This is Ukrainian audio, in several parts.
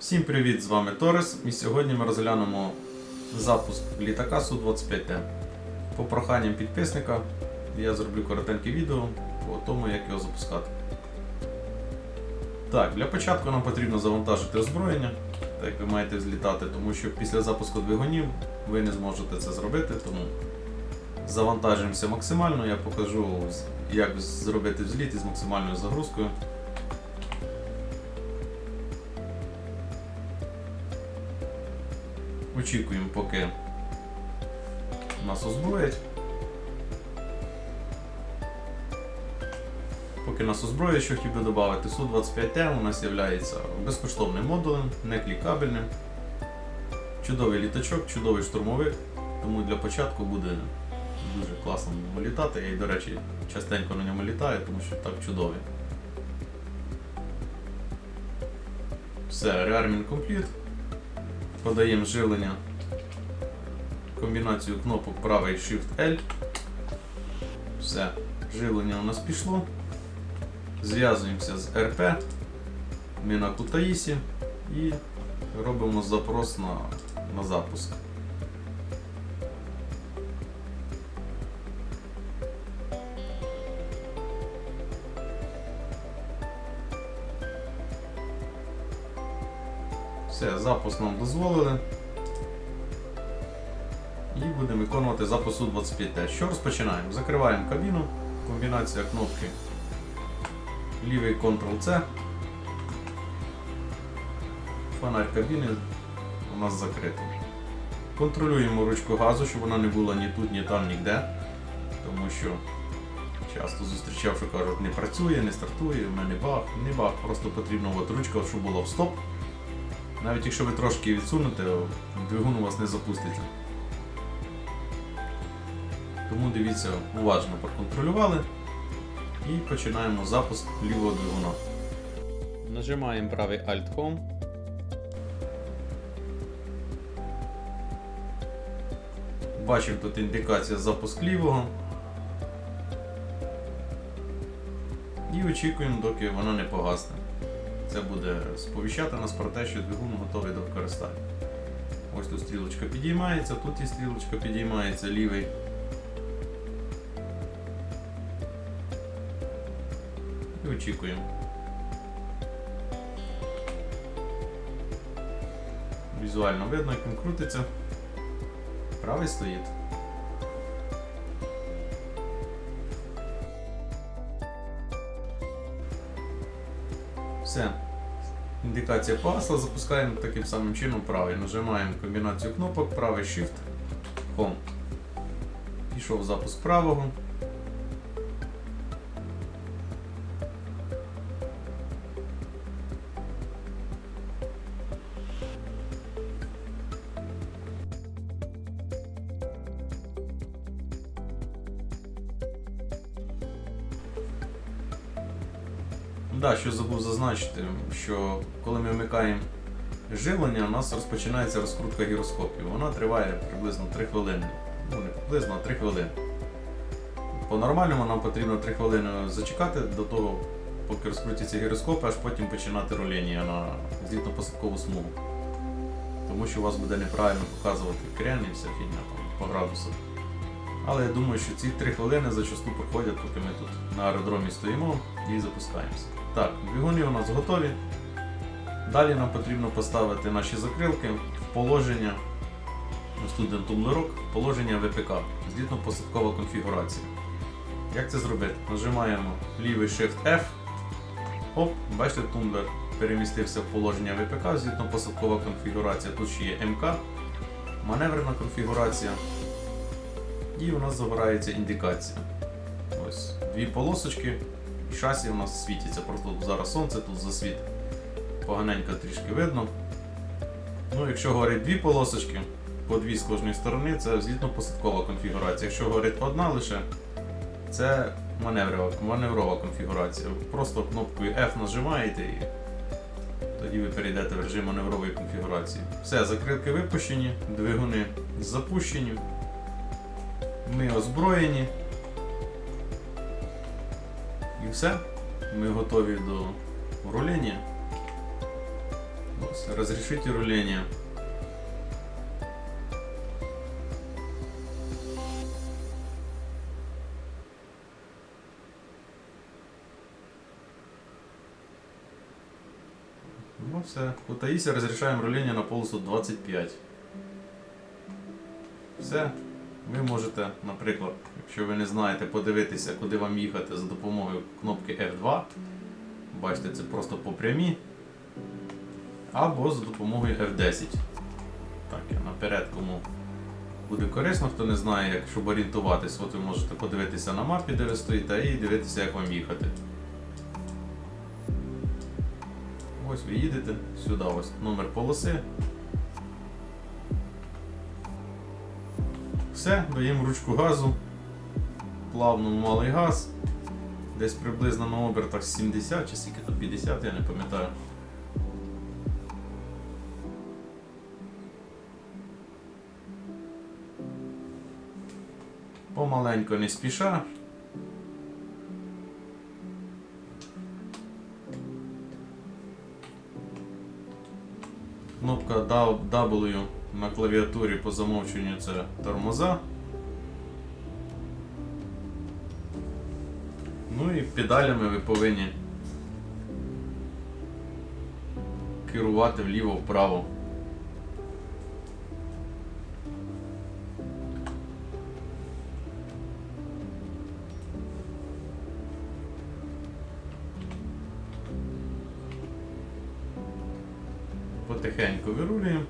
Всім привіт! З вами Торес і сьогодні ми розглянемо запуск літака Су-25Т. По проханням підписника я зроблю коротеньке відео по тому, як його запускати. Так, для початку нам потрібно завантажити озброєння, так як ви маєте злітати, тому що після запуску двигунів ви не зможете це зробити, тому завантажуємося максимально, я покажу як зробити взліт із максимальною загрузкою. Очікуємо, поки нас озброять. Поки нас озброять, що хотів би додати, Су-25Т у нас є безкоштовним модулем, не клікабельним. Чудовий літачок, чудовий штурмовик, тому для початку буде дуже класно на ньому літати. Я, і, до речі, частенько на ньому літаю, тому що так чудовий. Все, Rearming Complete. Подаємо живлення комбінацію кнопок правий Shift-L. Все, живлення у нас пішло. Зв'язуємося з РП. Ми на Кутаїсі і робимо запрос на, на запуск. Запуск нам дозволили. І будемо виконувати запуск У-25Т. Що розпочинаємо? Закриваємо кабіну, комбінація кнопки лівий Ctrl-C. Фонарь кабіни у нас закритий. Контролюємо ручку газу, щоб вона не була ні тут, ні там, ніде. Тому що часто зустрічав, що кажуть, не працює, не стартує, в мене баг, не баг, просто потрібно от ручка, щоб була в стоп. Навіть якщо ви трошки відсунете, двигун у вас не запуститься. Тому дивіться, уважно проконтролювали і починаємо запуск лівого двигуна. Нажимаємо правий Alt-Home. Бачимо тут індикація запуск лівого. І очікуємо, доки вона не погасне. Це буде сповіщати нас про те, що двигун готовий до використання. Ось тут стрілочка підіймається, тут і стрілочка підіймається лівий. І очікуємо. Візуально видно, як він крутиться. Правий стоїть. Все. Індикація пасла, запускаємо таким самим чином правий. Нажимаємо комбінацію кнопок, правий Shift, Home. Пішов запуск правого. Зазначити, що коли ми вмикаємо живлення, у нас розпочинається розкрутка гіроскопів. Вона триває приблизно 3 хвилини. Ну, не приблизно, а 3 хвилини. По-нормальному нам потрібно 3 хвилини зачекати до того, поки розкрутяться гіроскопи, аж потім починати руління на злітно-посадкову смугу. Тому що у вас буде неправильно показувати крен і вся фігня по градусах. Але я думаю, що ці 3 хвилини зачасту проходять, поки ми тут на аеродромі стоїмо і запускаємося. Так, двигуни у нас готові. Далі нам потрібно поставити наші закрилки в положення ось тумблерок, положення ВПК, злітно-посадкова конфігурація. Як це зробити? Нажимаємо лівий Shift F. Оп, бачите, тумблер перемістився в положення ВПК, злітно-посадкова конфігурація. Тут ще є МК, маневрена конфігурація. І у нас загорається індикація. Ось дві полосочки. І шасі у нас світиться, просто зараз сонце тут засвіт. Поганенько трішки видно. Ну, Якщо говорить дві полосочки, по дві з кожної сторони, це злітно-посадкова конфігурація. Якщо говорить одна лише, це маневрова, маневрова конфігурація. Просто кнопкою F нажимаєте і тоді ви перейдете в режим маневрової конфігурації. Все, закрилки випущені, двигуни запущені. Ми озброєні. І все. Ми готові до рулення. Ось, Разрешите руление. Ну все. У Таїсі розрішаємо рулення на полосу 25. Все. Ви можете, наприклад, якщо ви не знаєте, подивитися, куди вам їхати за допомогою кнопки F2. Бачите, це просто по прямій. Або за допомогою F10. Так, я наперед кому буде корисно, хто не знає, як щоб орієнтуватись, от ви можете подивитися на мапі, де ви стоїте, і дивитися, як вам їхати. Ось ви їдете, сюди ось номер полоси. Все, даємо ручку газу, плавно малий газ, десь приблизно на обертах 70 чи скільки то 50, я не пам'ятаю. Помаленько не спіша. Кнопка W на клавіатурі по замовченню це тормоза. Ну і педалями ви повинні керувати вліво-вправо. Потихеньку вирулюємо.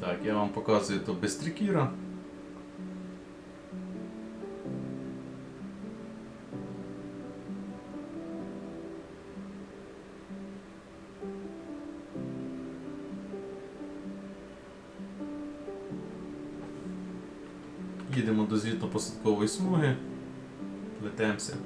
Так, я вам показую то без трикіра. Їдемо до злітно-посадкової смуги. Летемося.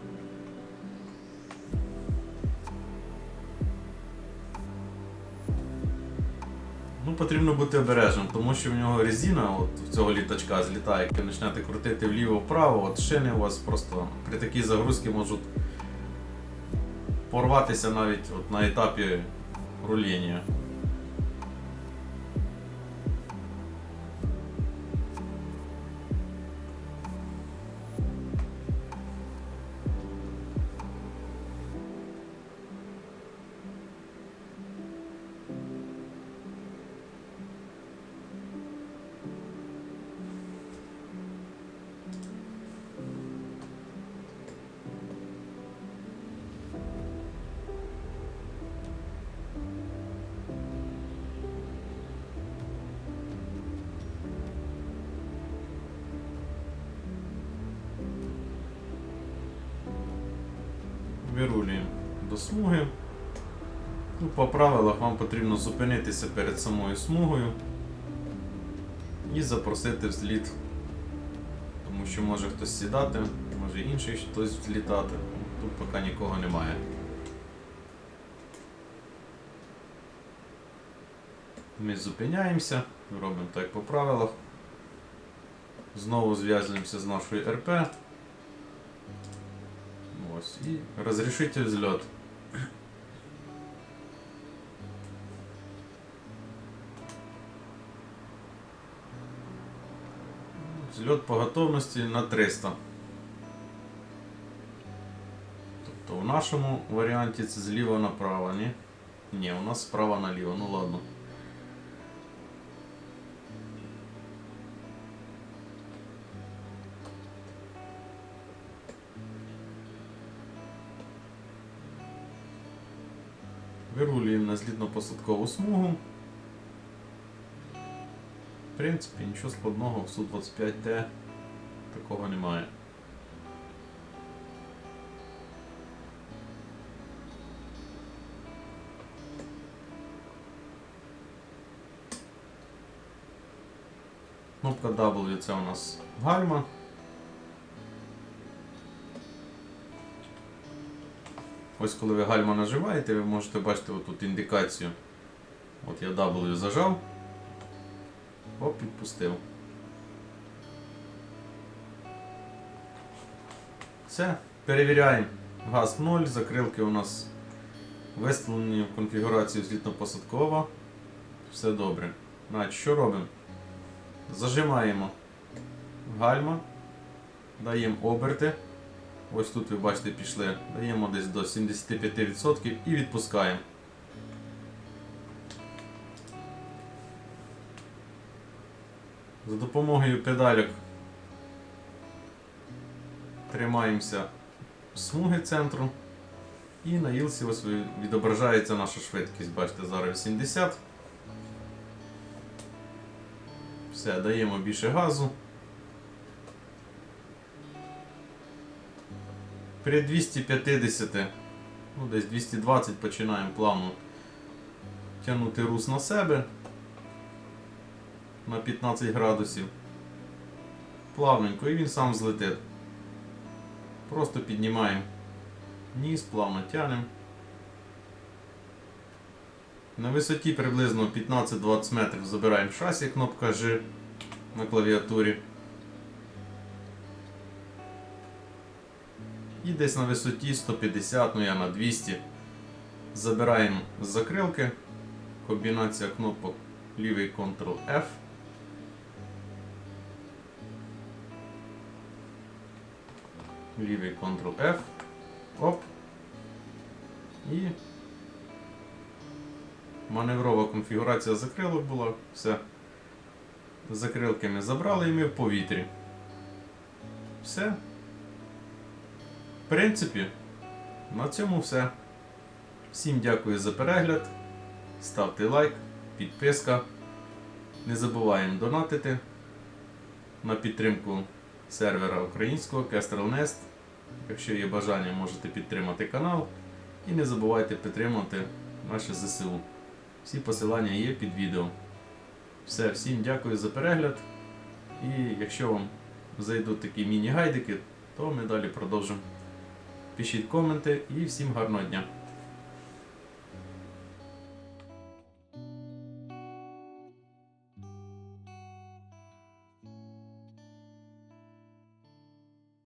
Ну, потрібно бути обережним, тому що в нього резина от, в цього літачка злітає, ви почнете крутити вліво-вправо, от шини у вас просто при такій загрузці можуть порватися навіть от, на етапі руління. Вирулюємо до смуги. Ну, по правилах вам потрібно зупинитися перед самою смугою і запросити взліт. Тому що може хтось сідати, може інший хтось взлітати. Тут поки нікого немає. Ми зупиняємося, робимо так по правилах. Знову зв'язуємося з нашою РП. Ось, і розрішити взльот. Взльот по готовності на 300. Тобто в нашому варіанті це зліва направо, ні? Ні, у нас справа наліво, ну ладно. Вирулюємо на злітно-посадкову смугу. В принципі, нічого складного в Су-25Т такого немає. Кнопка W це у нас гальма. Ось коли ви гальма наживаєте, ви можете бачити отут індикацію. От я W зажав. Оп, відпустив. Все, перевіряємо. Газ в ноль, закрилки у нас виставлені в конфігурацію злітно-посадкова. Все добре. Значить, що робимо? Зажимаємо гальма, даємо оберти. Ось тут ви бачите пішли. Даємо десь до 75% і відпускаємо. За допомогою педальок тримаємося смуги центру. І на Ілсі ось відображається наша швидкість. Бачите, зараз 80. Все, даємо більше газу. При 250, ну десь 220 починаємо плавно тягнути рус на себе на 15 градусів. Плавненько і він сам злетить. Просто піднімаємо ніс, плавно тянемо. На висоті приблизно 15-20 метрів забираємо шасі, кнопка G на клавіатурі. І десь на висоті 150, ну я на 200. Забираємо з закрилки. Комбінація кнопок лівий Ctrl-F. Лівий Ctrl-F. Оп. І маневрова конфігурація закрилок була. Все. Закрилки ми забрали і ми в повітрі. Все. В принципі, на цьому все. Всім дякую за перегляд. Ставте лайк, підписка. Не забуваємо донатити на підтримку сервера українського Kestrel Nest. Якщо є бажання, можете підтримати канал. І не забувайте підтримати наше ЗСУ. Всі посилання є під відео. Все, всім дякую за перегляд. І якщо вам зайдуть такі міні-гайдики, то ми далі продовжимо. Пишіть коменти і всім гарного дня!